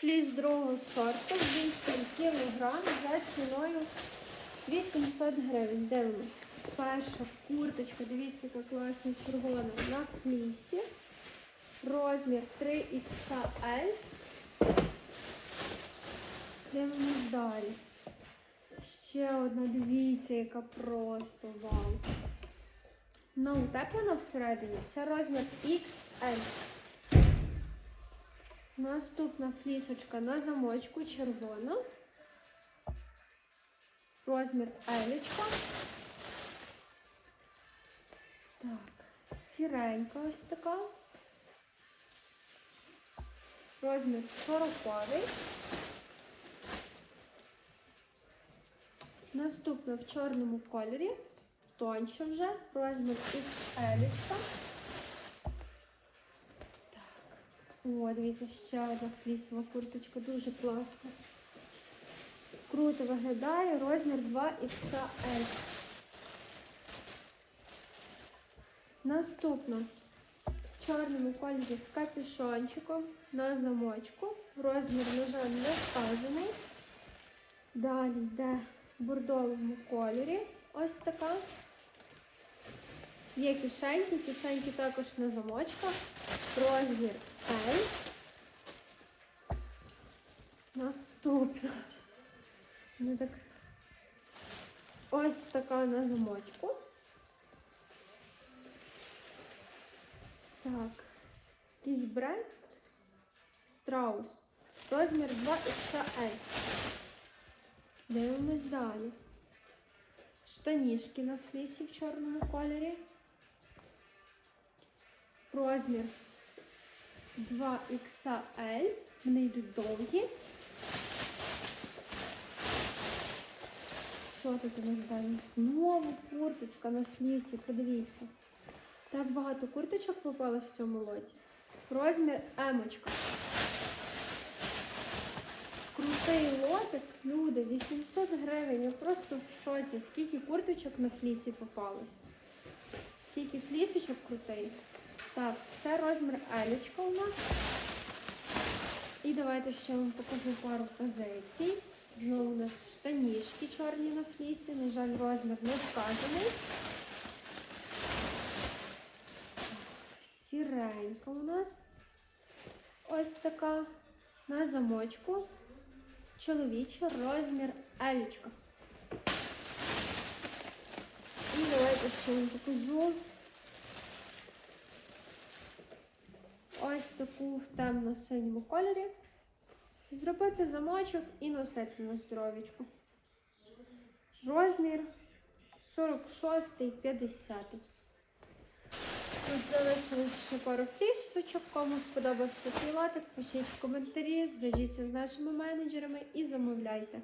Фліс другого сорту 8 кг за ціною 800 гривень. Дивимось. Перша курточка, дивіться, яка класна червона на флісі. Розмір 3XL. Дивимось далі. Ще одна, дивіться, яка просто вау. Ну, утеплена всередині. Це розмір XL. Наступна флісочка на замочку червона. Розмір елечка. Так, сіренька ось така. Розмір 40. Наступна в чорному кольорі. Тоньше вже. Розмір XL. О, дивіться, ще одна флісова курточка, дуже класна. Круто виглядає, розмір 2XL. Наступна в чорному кольорі з капюшончиком на замочку. Розмір, на жаль, не вказаний. Далі йде в бордовому кольорі. Ось така. Є кишеньки, кишеньки також на замочках. Розмір L. Наступна. Ну, так. Ось така на замочку. Так. Якийсь бренд. Страус. Розмір 2XL. Дивимось далі. Штанішки на флісі в чорному кольорі. Розмір 2XL. Вони йдуть довгі. Що тут у нас далі? Знову курточка на флісі, подивіться. Так багато курточок попалось в цьому лоті. Розмір емочка. Крутий лотик, люди, 800 гривень. Я просто в шоці. Скільки курточок на флісі попалось. Скільки флісочок крутий. Так, це розмір елечка у нас. І давайте ще вам покажу пару позицій. Знову у нас штанішки чорні на флісі. На жаль, розмір не вказаний. Сіренька у нас. Ось така на замочку. Чоловічий розмір елечка. І давайте ще вам покажу. Ось таку в темно-синьому кольорі. Зробити замочок і носити на здоров'ячку. Розмір 46-50. Тут залишилось ще пару флісочок. Кому сподобався цей латик, пишіть в коментарі, зв'яжіться з нашими менеджерами і замовляйте.